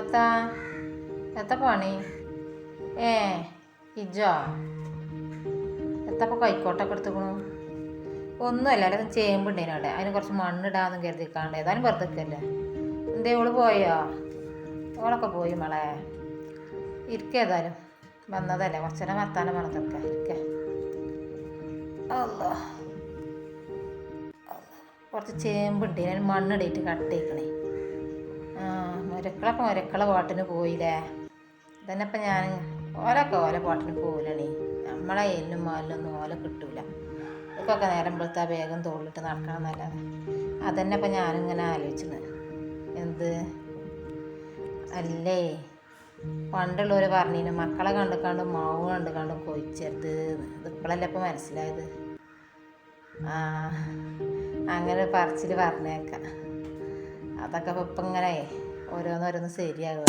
എത്ത എത്ത പണി? ഏ ഇജോ എത്തപ്പോൾ കൈക്കോട്ടൊക്കെ എടുത്തുക്കണു. ഒന്നുമല്ല അല്ല ചേമ്പുണ്ടേനു അവിടെ. അതിന് കുറച്ച് മണ്ണിടാന്ന് കരുതിക്കാണ്ട്. ഏതായാലും വെറുതെ നിൽക്കല്ലേ എന്തേ ഓൾ പോയോ? ഓളൊക്കെ പോയി മളെ. ഇരിക്ക ഏതായാലും. വന്നതല്ലേ കുറച്ചേരം വർത്താനം പറഞ്ഞതൊക്കെ. ഇരിക്ക. അല്ലോ കുറച്ച് ചേമ്പുണ്ടേനു മണ്ണിടയിട്ട് കട്ടേക്കണേ മുരക്കളൊക്കെ മുരക്കള പാട്ടിന് പോയില്ലേ? ഇതന്നെ ഇപ്പം ഞാൻ ഓലൊക്കെ ഓല പാട്ടിന് പോകില്ലണേ നമ്മളെ എല്ലും മാലിലൊന്നും ഓല കിട്ടൂല. ഇതൊക്കെ നേരം വെളുത്താൽ വേഗം തോളിലിട്ട് നടക്കണം എന്നല്ലാതെ അതന്നെ ഇപ്പം ഞാനിങ്ങനെ ആലോചിച്ചത്. എന്ത്? അല്ലേ? പണ്ടുള്ളവർ പറഞ്ഞിന് മക്കളെ കണ്ടു കണ്ടും മാവ് കണ്ടു കണ്ടും കൊയിച്ചെടുത്ത് ഇപ്പോഴല്ലേ ഇപ്പം മനസ്സിലായത്? ആ അങ്ങനെ പറച്ചിൽ പറഞ്ഞേക്കാം. അതൊക്കെ ഇപ്പം ഇങ്ങനെ ഓരോന്നോരോന്ന് ശരിയാകുക.